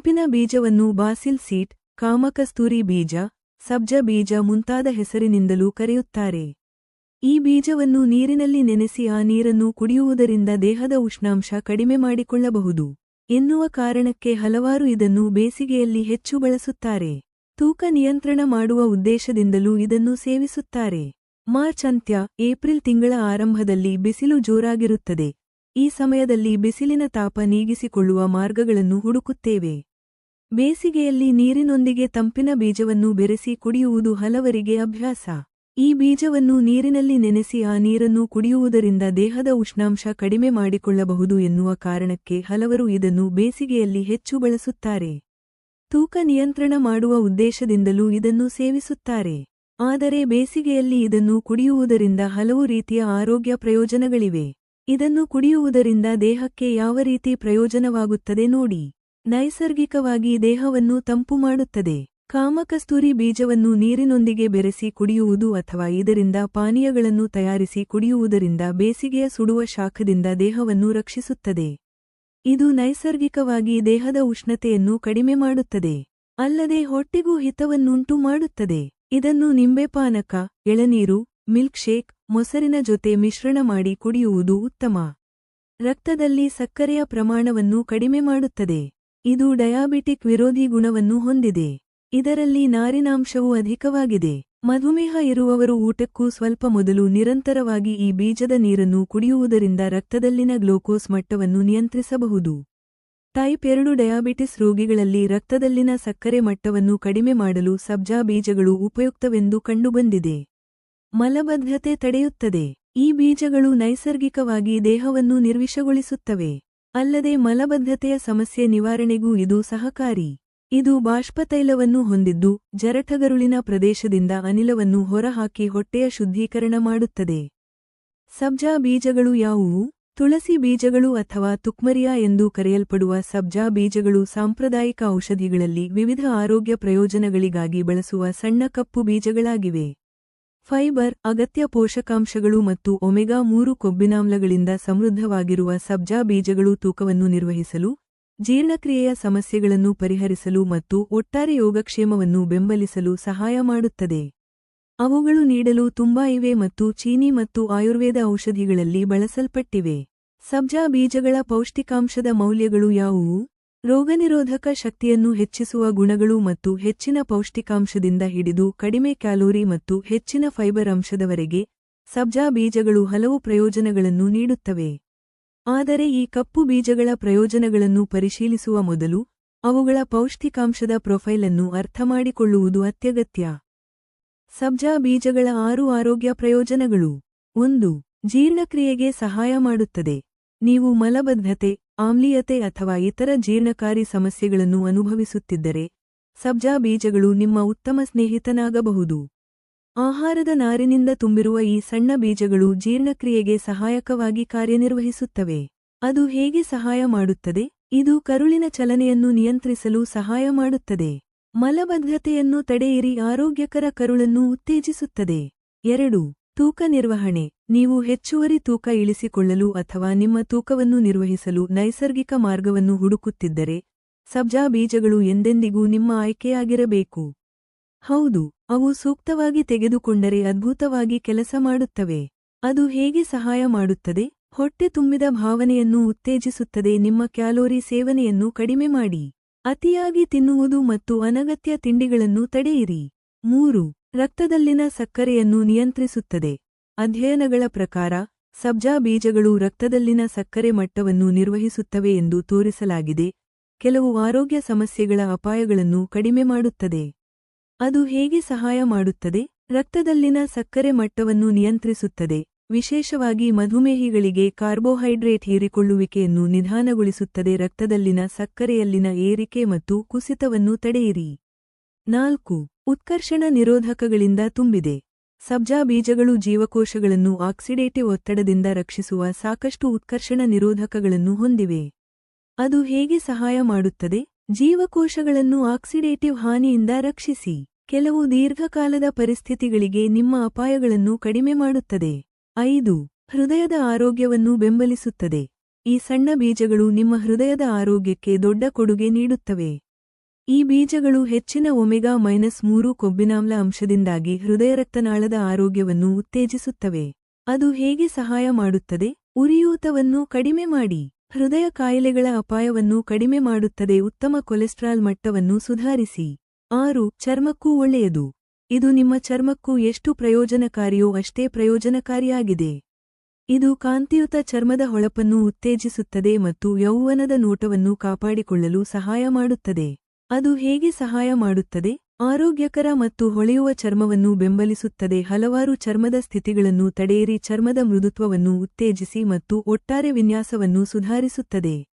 ತಂಪಿನ ಬೀಜವನ್ನು ಬಾಸಿಲ್ ಸೀಟ್, ಕಾಮಕಸ್ತೂರಿ ಬೀಜ, ಸಬ್ಜ ಬೀಜ ಮುಂತಾದ ಹೆಸರಿನಿಂದಲೂ ಕರೆಯುತ್ತಾರೆ. ಈ ಬೀಜವನ್ನು ನೀರಿನಲ್ಲಿ ನೆನೆಸಿ ಆ ನೀರನ್ನು ಕುಡಿಯುವುದರಿಂದ ದೇಹದ ಉಷ್ಣಾಂಶ ಕಡಿಮೆ ಮಾಡಿಕೊಳ್ಳಬಹುದು. ಎನ್ನುವ ಕಾರಣಕ್ಕೆ ಹಲವಾರು ಇದನ್ನು ಬೇಸಿಗೆಯಲ್ಲಿ ಹೆಚ್ಚು ಬಳಸುತ್ತಾರೆ. ತೂಕ ನಿಯಂತ್ರಣ ಮಾಡುವ ಉದ್ದೇಶದಿಂದಲೂ ಇದನ್ನು ಸೇವಿಸುತ್ತಾರೆ. ಮಾರ್ಚ್ ಅಂತ್ಯ, ಏಪ್ರಿಲ್ ತಿಂಗಳ ಆರಂಭದಲ್ಲಿ ಬಿಸಿಲು ಜೋರಾಗಿರುತ್ತದೆ. ಈ ಸಮಯದಲ್ಲಿ ಬಿಸಿಲಿನ ತಾಪ ನೀಗಿಸಿಕೊಳ್ಳುವ ಮಾರ್ಗಗಳನ್ನು ಹುಡುಕುತ್ತೇವೆ. ಬೇಸಿಗೆಯಲ್ಲಿ ನೀರಿನೊಂದಿಗೆ ತಂಪಿನ ಬೀಜವನ್ನು ಬೆರೆಸಿ ಕುಡಿಯುವುದು ಹಲವರಿಗೆ ಅಭ್ಯಾಸ. ಈ ಬೀಜವನ್ನು ನೀರಿನಲ್ಲಿ ನೆನೆಸಿ ಆ ನೀರನ್ನು ಕುಡಿಯುವುದರಿಂದ ದೇಹದ ಉಷ್ಣಾಂಶ ಕಡಿಮೆ ಮಾಡಿಕೊಳ್ಳಬಹುದು ಎನ್ನುವ ಕಾರಣಕ್ಕೆ ಹಲವರು ಇದನ್ನು ಬೇಸಿಗೆಯಲ್ಲಿ ಹೆಚ್ಚು ಬಳಸುತ್ತಾರೆ. ತೂಕ ನಿಯಂತ್ರಣ ಮಾಡುವ ಉದ್ದೇಶದಿಂದಲೂ ಇದನ್ನು ಸೇವಿಸುತ್ತಾರೆ. ಆದರೆ ಬೇಸಿಗೆಯಲ್ಲಿ ಇದನ್ನು ಕುಡಿಯುವುದರಿಂದ ಹಲವು ರೀತಿಯ ಆರೋಗ್ಯ ಪ್ರಯೋಜನಗಳಿವೆ. ಇದನ್ನು ಕುಡಿಯುವುದರಿಂದ ದೇಹಕ್ಕೆ ಯಾವ ರೀತಿ ಪ್ರಯೋಜನವಾಗುತ್ತದೆ ನೋಡಿ. ನೈಸರ್ಗಿಕವಾಗಿ ದೇಹವನ್ನು ತಂಪು ಮಾಡುತ್ತದೆ. ಕಾಮಕಸ್ತೂರಿ ಬೀಜವನ್ನು ನೀರಿನೊಂದಿಗೆ ಬೆರೆಸಿ ಕುಡಿಯುವುದು ಅಥವಾ ಇದರಿಂದ ಪಾನೀಯಗಳನ್ನು ತಯಾರಿಸಿ ಕುಡಿಯುವುದರಿಂದ ಬೇಸಿಗೆಯ ಸುಡುವ ಶಾಖದಿಂದ ದೇಹವನ್ನು ರಕ್ಷಿಸುತ್ತದೆ. ಇದು ನೈಸರ್ಗಿಕವಾಗಿ ದೇಹದ ಉಷ್ಣತೆಯನ್ನು ಕಡಿಮೆ ಮಾಡುತ್ತದೆ. ಅಲ್ಲದೆ ಹೊಟ್ಟೆಗೂ ಹಿತವನ್ನುಂಟು ಮಾಡುತ್ತದೆ. ಇದನ್ನು ನಿಂಬೆಪಾನಕ, ಎಳನೀರು, ಮಿಲ್ಕ್ಶೇಕ್, ಮೊಸರಿನ ಜೊತೆ ಮಿಶ್ರಣ ಮಾಡಿ ಕುಡಿಯುವುದು ಉತ್ತಮ. ರಕ್ತದಲ್ಲಿ ಸಕ್ಕರೆಯ ಪ್ರಮಾಣವನ್ನು ಕಡಿಮೆ ಮಾಡುತ್ತದೆ. ಇದು ಡಯಾಬಿಟಿಕ್ ವಿರೋಧಿ ಗುಣವನ್ನು ಹೊಂದಿದೆ. ಇದರಲ್ಲಿ ನಾರಿನಾಂಶವು ಅಧಿಕವಾಗಿದೆ. ಮಧುಮೇಹ ಇರುವವರು ಊಟಕ್ಕೂ ಸ್ವಲ್ಪ ಮೊದಲು ನಿರಂತರವಾಗಿ ಈ ಬೀಜದ ನೀರನ್ನು ಕುಡಿಯುವುದರಿಂದ ರಕ್ತದಲ್ಲಿನ ಗ್ಲೂಕೋಸ್ ಮಟ್ಟವನ್ನು ನಿಯಂತ್ರಿಸಬಹುದು. ಟೈಪ್ ಎರಡು ಡಯಾಬಿಟಿಸ್ ರೋಗಿಗಳಲ್ಲಿ ರಕ್ತದಲ್ಲಿನ ಸಕ್ಕರೆ ಮಟ್ಟವನ್ನು ಕಡಿಮೆ ಮಾಡಲು ಸಬ್ಜಾ ಬೀಜಗಳು ಉಪಯುಕ್ತವೆಂದು ಕಂಡುಬಂದಿದೆ. ಮಲಬದ್ಧತೆ ತಡೆಯುತ್ತದೆ. ಈ ಬೀಜಗಳು ನೈಸರ್ಗಿಕವಾಗಿ ದೇಹವನ್ನು ನಿರ್ವಿಷಗೊಳಿಸುತ್ತವೆ. ಅಲ್ಲದೆ ಮಲಬದ್ಧತೆಯ ಸಮಸ್ಯೆ ನಿವಾರಣೆಗೂ ಇದು ಸಹಕಾರಿ. ಇದು ಬಾಷ್ಪತೈಲವನ್ನು ಹೊಂದಿದ್ದು, ಜರಠಗರುಳಿನ ಪ್ರದೇಶದಿಂದ ಅನಿಲವನ್ನು ಹೊರಹಾಕಿ ಹೊಟ್ಟೆಯ ಶುದ್ಧೀಕರಣ ಮಾಡುತ್ತದೆ. ಸಬ್ಜಾ ಬೀಜಗಳು ಯಾವುವು? ತುಳಸಿ ಬೀಜಗಳು ಅಥವಾ ತುಕ್ಮರಿಯಾ ಎಂದು ಕರೆಯಲ್ಪಡುವ ಸಬ್ಜಾ ಬೀಜಗಳು ಸಾಂಪ್ರದಾಯಿಕ ಔಷಧಿಗಳಲ್ಲಿ ವಿವಿಧ ಆರೋಗ್ಯ ಪ್ರಯೋಜನಗಳಿಗಾಗಿ ಬಳಸುವ ಸಣ್ಣ ಕಪ್ಪು ಬೀಜಗಳಾಗಿವೆ. ಫೈಬರ್, ಅಗತ್ಯ ಪೋಷಕಾಂಶಗಳು ಮತ್ತು ಒಮೆಗಾ ಮೂರು ಕೊಬ್ಬಿನಾಮ್ಲಗಳಿಂದ ಸಮೃದ್ಧವಾಗಿರುವ ಸಬ್ಜಾ ಬೀಜಗಳು ತೂಕವನ್ನು ನಿರ್ವಹಿಸಲು, ಜೀರ್ಣಕ್ರಿಯೆಯ ಸಮಸ್ಯೆಗಳನ್ನು ಪರಿಹರಿಸಲು ಮತ್ತು ಒಟ್ಟಾರೆ ಯೋಗಕ್ಷೇಮವನ್ನು ಬೆಂಬಲಿಸಲು ಸಹಾಯ ಮಾಡುತ್ತದೆ. ಅವುಗಳು ನೀಡಲು ತುಂಬಾ ಇವೆ ಮತ್ತು ಚೀನಿ ಮತ್ತು ಆಯುರ್ವೇದ ಔಷಧಿಗಳಲ್ಲಿ ಬಳಸಲ್ಪಟ್ಟಿವೆ. ಸಬ್ಜಾ ಬೀಜಗಳ ಪೌಷ್ಟಿಕಾಂಶದ ಮೌಲ್ಯಗಳು ಯಾವುವು? ರೋಗನಿರೋಧಕ ಶಕ್ತಿಯನ್ನು ಹೆಚ್ಚಿಸುವ ಗುಣಗಳು ಮತ್ತು ಹೆಚ್ಚಿನ ಪೌಷ್ಟಿಕಾಂಶದಿಂದ ಹಿಡಿದು ಕಡಿಮೆ ಕ್ಯಾಲೋರಿ ಮತ್ತು ಹೆಚ್ಚಿನ ಫೈಬರ್ ಅಂಶದವರೆಗೆ ಸಬ್ಜಾ ಬೀಜಗಳು ಹಲವು ಪ್ರಯೋಜನಗಳನ್ನು ನೀಡುತ್ತವೆ. ಆದರೆ ಈ ಕಪ್ಪು ಬೀಜಗಳ ಪ್ರಯೋಜನಗಳನ್ನು ಪರಿಶೀಲಿಸುವ ಮೊದಲು ಅವುಗಳ ಪೌಷ್ಟಿಕಾಂಶದ ಪ್ರೊಫೈಲ್ ಅನ್ನು ಅರ್ಥಮಾಡಿಕೊಳ್ಳುವುದು ಅತ್ಯಗತ್ಯ. ಸಬ್ಜಾ ಬೀಜಗಳ ಆರು ಆರೋಗ್ಯ ಪ್ರಯೋಜನಗಳು. ಒಂದು, ಜೀರ್ಣಕ್ರಿಯೆಗೆ ಸಹಾಯ ಮಾಡುತ್ತದೆ. ನೀವು ಮಲಬದ್ಧತೆ ಆಮ್ಲೀಯತೆ ಅಥವಾ ಇತರ ಜೀರ್ಣಕಾರಿ ಸಮಸ್ಯೆಗಳನ್ನು ಅನುಭವಿಸುತ್ತಿದ್ದರೆ ಸಬ್ಜಾ ಬೀಜಗಳು ನಿಮ್ಮ ಉತ್ತಮ ಸ್ನೇಹಿತನಾಗಬಹುದು. ಆಹಾರದ ನಾರಿನಿಂದ ತುಂಬಿರುವ ಈ ಸಣ್ಣ ಬೀಜಗಳು ಜೀರ್ಣಕ್ರಿಯೆಗೆ ಸಹಾಯಕವಾಗಿ ಕಾರ್ಯನಿರ್ವಹಿಸುತ್ತವೆ. ಅದು ಹೇಗೆ ಸಹಾಯ ಮಾಡುತ್ತದೆ? ಇದು ಕರುಳಿನ ಚಲನೆಯನ್ನು ನಿಯಂತ್ರಿಸಲು ಸಹಾಯ ಮಾಡುತ್ತದೆ. ಮಲಬದ್ಧತೆಯನ್ನು ತಡೆಯಿರಿ, ಆರೋಗ್ಯಕರ ಕರುಳನ್ನು ಉತ್ತೇಜಿಸುತ್ತದೆ. ಎರಡು ತೂಕ ನಿರ್ವಹಣೆ. ನೀವು ಹೆಚ್ಚುವರಿ ತೂಕ ಇಳಿಸಿಕೊಳ್ಳಲು ಅಥವಾ ನಿಮ್ಮ ತೂಕವನ್ನು ನಿರ್ವಹಿಸಲು ನೈಸರ್ಗಿಕ ಮಾರ್ಗವನ್ನು ಹುಡುಕುತ್ತಿದ್ದರೆ, ಸಬ್ಜಾ ಬೀಜಗಳು ಎಂದೆಂದಿಗೂ ನಿಮ್ಮ ಆಯ್ಕೆಯಾಗಿರಬೇಕು. ಹೌದು, ಅವು ಸೂಕ್ತವಾಗಿ ತೆಗೆದುಕೊಂಡರೆ ಅದ್ಭುತವಾಗಿ ಕೆಲಸ ಮಾಡುತ್ತವೆ. ಅದು ಹೇಗೆ ಸಹಾಯ ಮಾಡುತ್ತದೆ? ಹೊಟ್ಟೆ ತುಂಬಿದ ಭಾವನೆಯನ್ನು ಉತ್ತೇಜಿಸುತ್ತದೆ. ನಿಮ್ಮ ಕ್ಯಾಲೋರಿ ಸೇವನೆಯನ್ನು ಕಡಿಮೆ ಮಾಡಿ. ಅತಿಯಾಗಿ ತಿನ್ನುವುದು ಮತ್ತು ಅನಗತ್ಯ ತಿಂಡಿಗಳನ್ನು ತಡೆಯಿರಿ. ಮೂರು ರಕ್ತದಲ್ಲಿನ ಸಕ್ಕರೆಯನ್ನು ನಿಯಂತ್ರಿಸುತ್ತದೆ. ಅಧ್ಯಯನಗಳ ಪ್ರಕಾರ, ಸಬ್ಜಾ ಬೀಜಗಳು ರಕ್ತದಲ್ಲಿನ ಸಕ್ಕರೆ ಮಟ್ಟವನ್ನು ನಿರ್ವಹಿಸುತ್ತವೆ ಎಂದು ತೋರಿಸಲಾಗಿದೆ. ಕೆಲವು ಆರೋಗ್ಯ ಸಮಸ್ಯೆಗಳ ಅಪಾಯಗಳನ್ನು ಕಡಿಮೆ ಮಾಡುತ್ತದೆ. ಅದು ಹೇಗೆ ಸಹಾಯ ಮಾಡುತ್ತದೆ? ರಕ್ತದಲ್ಲಿನ ಸಕ್ಕರೆ ಮಟ್ಟವನ್ನು ನಿಯಂತ್ರಿಸುತ್ತದೆ. ವಿಶೇಷವಾಗಿ ಮಧುಮೇಹಿಗಳಿಗೆ ಕಾರ್ಬೋಹೈಡ್ರೇಟ್ ಹೀರಿಕೊಳ್ಳುವಿಕೆಯನ್ನು ನಿಧಾನಗೊಳಿಸುತ್ತದೆ. ರಕ್ತದಲ್ಲಿನ ಸಕ್ಕರೆಯಲ್ಲಿನ ಏರಿಕೆ ಮತ್ತು ಕುಸಿತವನ್ನು ತಡೆಯಿರಿ. ನಾಲ್ಕು. ಉತ್ಕರ್ಷಣ ನಿರೋಧಕಗಳಿಂದ ತುಂಬಿದೆ. ಸಬ್ಜಾ ಬೀಜಗಳು ಜೀವಕೋಶಗಳನ್ನು ಆಕ್ಸಿಡೇಟಿವ್ ಒತ್ತಡದಿಂದ ರಕ್ಷಿಸುವ ಸಾಕಷ್ಟು ಉತ್ಕರ್ಷಣ ನಿರೋಧಕಗಳನ್ನು ಹೊಂದಿವೆ. ಅದು ಹೇಗೆ ಸಹಾಯ ಮಾಡುತ್ತದೆ? ಜೀವಕೋಶಗಳನ್ನು ಆಕ್ಸಿಡೇಟಿವ್ ಹಾನಿಯಿಂದ ರಕ್ಷಿಸಿ. ಕೆಲವು ದೀರ್ಘಕಾಲದ ಪರಿಸ್ಥಿತಿಗಳಿಗೆ ನಿಮ್ಮ ಅಪಾಯಗಳನ್ನು ಕಡಿಮೆ ಮಾಡುತ್ತದೆ. ಐದು. ಹೃದಯದ ಆರೋಗ್ಯವನ್ನು ಬೆಂಬಲಿಸುತ್ತದೆ. ಈ ಸಣ್ಣ ಬೀಜಗಳು ನಿಮ್ಮ ಹೃದಯದ ಆರೋಗ್ಯಕ್ಕೆ ದೊಡ್ಡ ಕೊಡುಗೆ ನೀಡುತ್ತವೆ. ಈ ಬೀಜಗಳು ಹೆಚ್ಚಿನ ಒಮೆಗಾ ಮೈನಸ್ ಮೂರು ಕೊಬ್ಬಿನಾಮ್ಲ ಅಂಶದಿಂದಾಗಿ ಹೃದಯರಕ್ತನಾಳದ ಆರೋಗ್ಯವನ್ನು ಉತ್ತೇಜಿಸುತ್ತವೆ. ಅದು ಹೇಗೆ ಸಹಾಯ ಮಾಡುತ್ತದೆ? ಉರಿಯೂತವನ್ನು ಕಡಿಮೆ ಮಾಡಿ. ಹೃದಯ ಕಾಯಿಲೆಗಳ ಅಪಾಯವನ್ನು ಕಡಿಮೆ ಮಾಡುತ್ತದೆ. ಉತ್ತಮ ಕೊಲೆಸ್ಟ್ರಾಲ್ ಮಟ್ಟವನ್ನು ಸುಧಾರಿಸಿ. ಆರು, ಚರ್ಮಕ್ಕೂ ಒಳ್ಳೆಯದು. ಇದು ನಿಮ್ಮ ಚರ್ಮಕ್ಕೂ ಎಷ್ಟು ಪ್ರಯೋಜನಕಾರಿಯೋ ಅಷ್ಟೇ ಪ್ರಯೋಜನಕಾರಿಯಾಗಿದೆ. ಇದು ಕಾಂತಿಯುತ ಚರ್ಮದ ಹೊಳಪನ್ನು ಉತ್ತೇಜಿಸುತ್ತದೆ ಮತ್ತು ಯೌವನದ ನೋಟವನ್ನು ಕಾಪಾಡಿಕೊಳ್ಳಲು ಸಹಾಯ ಮಾಡುತ್ತದೆ. ಅದು ಹೇಗೆ ಸಹಾಯ ಮಾಡುತ್ತದೆ? ಆರೋಗ್ಯಕರ ಮತ್ತು ಹೊಳೆಯುವ ಚರ್ಮವನ್ನು ಬೆಂಬಲಿಸುತ್ತದೆ. ಹಲವಾರು ಚರ್ಮದ ಸ್ಥಿತಿಗಳನ್ನು ತಡೆಯಿರಿ. ಚರ್ಮದ ಮೃದುತ್ವವನ್ನು ಉತ್ತೇಜಿಸಿ ಮತ್ತು ಒಟ್ಟಾರೆ ವಿನ್ಯಾಸವನ್ನು ಸುಧಾರಿಸುತ್ತದೆ.